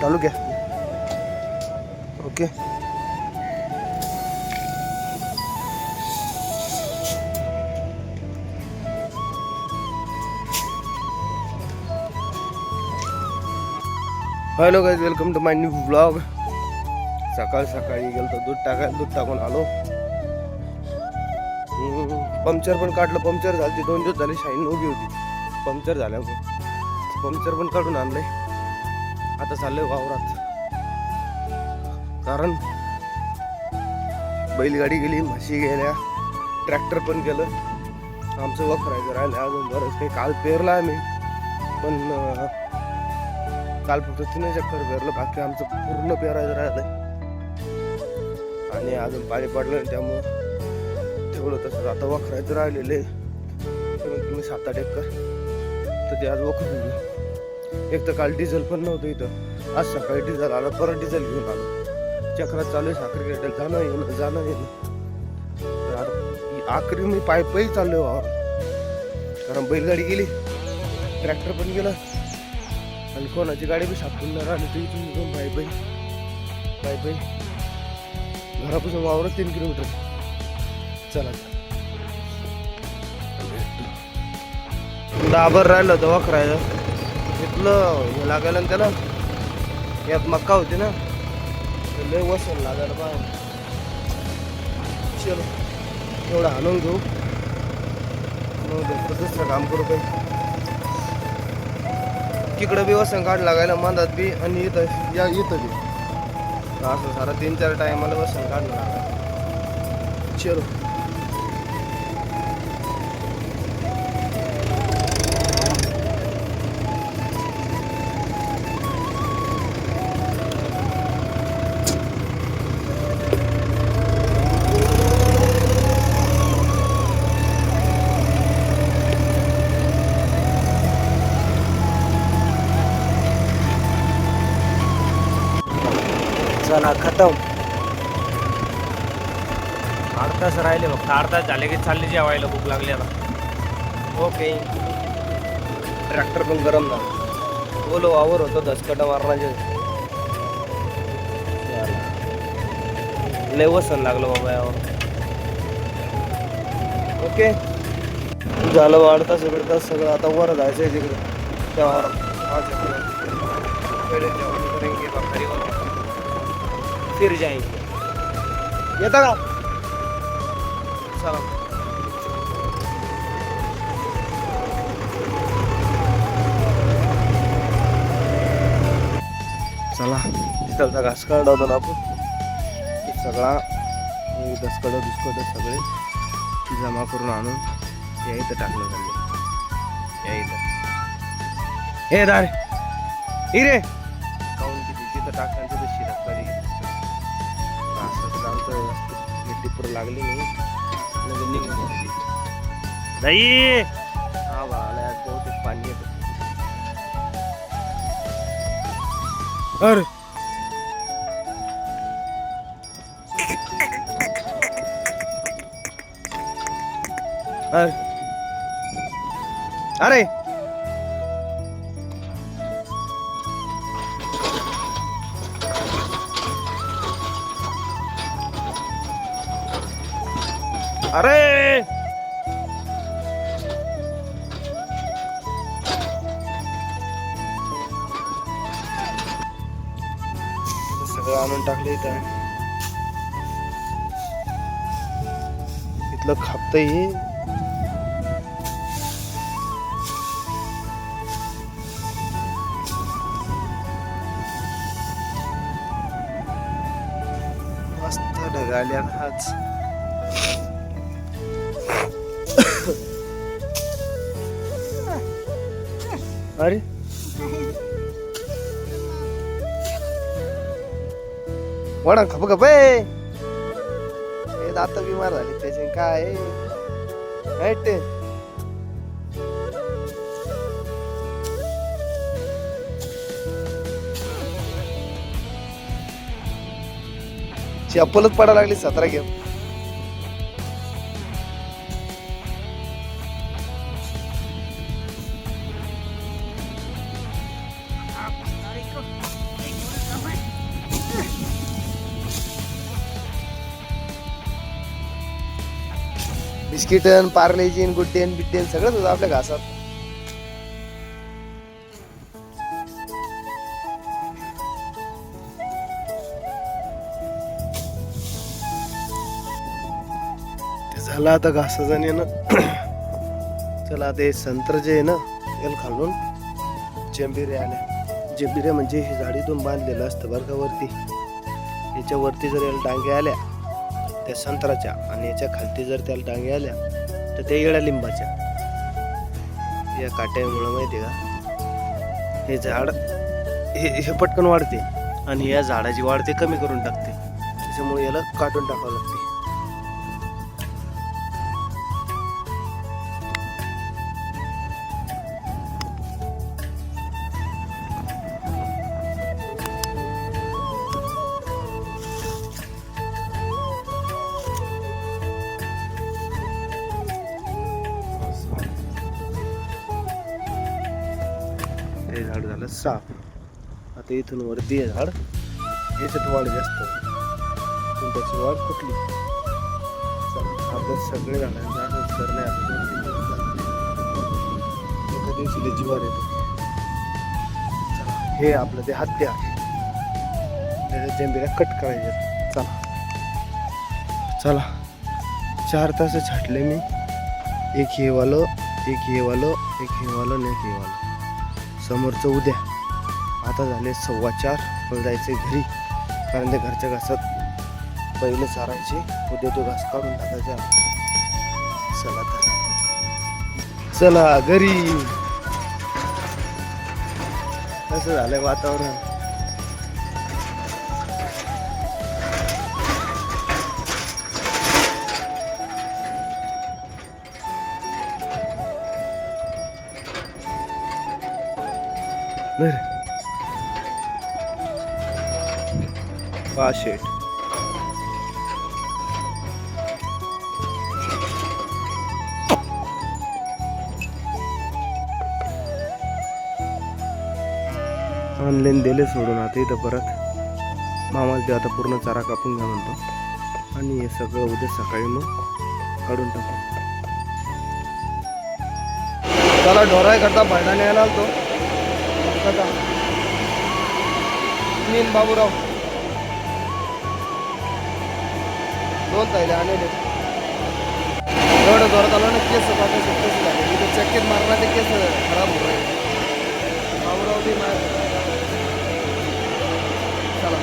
चालू घ्या. Okay. Hello guys welcome to my new vlog सकाळ सकाळी गेलो तर दूध टाकायला दूध टाकून आलो. पंक्चर पण काढलं पंक्चर झाली दोन दिवस झाले शाईन उभी होती. पंक्चर झाल्यावर. पंक्चर पण काढून आणलंय. आता चाललंय वावरात. कारण बैलगाडी गेली म्हशी गेल्या ट्रॅक्टर पण गेलं. आमचं वखरायचं राहिलं अजून बरंच काही काल पेरला आम्ही पण काल फक्त तिने चक्कर पेरलं बाकी आमचं पूर्ण पेरायचं राहिलंय. आणि अजून पाणी पडलं नाही त्यामुळं. तेवढं तसं आता वखरायचं राहिलेलं आहे. सात आठ एकर. तर ते आज वखरून एक तर काल डिझेल पण नव्हतं इथं. आज सकाळी डिझेल आलं परत डिझेल घेऊन आलो. चक्रात चालू आहे साखर गेटल जाणं येणं जाणं येणं. आखरी मी पाय पायी चाललो वावर कारण बैलगाडी गेली ट्रॅक्टर पण गेला आणि कोणाची गाडी बी सापडून नाही राहिली तर इथून इथून पाय पायी पाय पायी घरापासून वावर तीन किलोमीटर. चला. डाबर राहिलं होतं वखरायचं तिथलं हे लागायला ना त्याला. यात मक्का होती ना. लय वसन लागायला बा चलो एवढं आणून घेऊ. मग दुसरं काम करू काही. तिकडं बी वसन काढ लागायला मांदात बी आणि इथं. या इथं बी. असं सारा तीन चार टायमाला वसन लागायला चलो. चला खतम. तास राहिले फक्त तास झाले की चालली जेवायला भूक लागली आता. ओके. ट्रॅक्टर पण गरम झालं. बोलो वावर होतो दसकटा मारण्याचे लय वसन लागलं बाबा यावर ओके. झालं वाढता सगळं तास सगळं आता वर जायचं आहे तिकडे. त्या वावरात. आज इकडे. पहिले जेवण करेंगे बकरीवर. फिर जाएंगे येता का? चला. चला तिथलचा घास काढला होता ना आपण. सगळा दसकडं दुसकडं सगळे जमा करून आणून या इथं टाकलं त्यांनी. या इथं. हे दार. इरे. काऊन किती जिथं टाकल्यानंतर तशी शिरक तर आमचं मिट्टी पुरं लागली नाही. म्हणजे. दही हा बाळाला बहुतेक पाणी येतं. अरे अरे! अरे! सगळं आणून टाकलं इथं. इथलं खापत हे मस्त ढगाल्या आज. अरे. वडा खप खप हे दात बिमार झाले त्याचे काय हट. चप्पलच पडायला लागली सतरा घेऊन. बिस्किटन पार्लेजीन गुड्डेन बिड्डेन सगळंच होतं आपल्या घासात. झालं आता घासाचं येणं चला आता हे संत्र जे आहे ना त्याला खालून जंबिरे आल्या. जंबिरे म्हणजे हे झाडीतून बांधलेलं असतं बरं का वरती. याच्यावरती जर याला डांगे आल्या त्या संत्राच्या आणि याच्या खालती जर त्याला डांगे आल्या तर त्या येड्या लिंबाच्या. या काट्यामुळं माहिती आहे का? हे झाड हे हे पटकन वाढते आणि या झाडाची वाढ ते कमी करून टाकते. त्याच्यामुळे याला काटून टाकावं लागते. झालं आता इथून वरती आहे झाड. याच्यात वाढ जास्त पण त्याची वाढ कुठली? चला, आपल्या सगळे झाडांचा करणे एका दिवशी लय जीवावर हे आपलं ते हत्या. त्याच्या जंबीला कट करायचे. चला. चला. चार तास छाटले मी. एक हे वालं एक हे वालं एक हे वालं आणि एक हे वालं. समोरचं उद्या. आता झाले सव्वा चार. जायचे घरी. कारण ते घरच्या घासात पहिले चारायचे. उद्या तो घास काढून टाकायचा. चला तर. चला घरी. असं झालंय वातावरण? बर पा ऑनलाईन दिले सोडून आता इथं परत. मामाला ते आता पूर्ण चारा कापून घ्या म्हणतो. आणि हे सगळं उद्या सकाळी मग काढून टाकू. त्याला ढोराय करता भांडा न्यायला आलतो कथा. नील बाबूराव. दोन तायले आणले. एवढं जोरात आलो ना केस पाहता केस झाले मी तर चक्कीत मारला ते केस खराब होत आहे बाबूराव बी मार चला.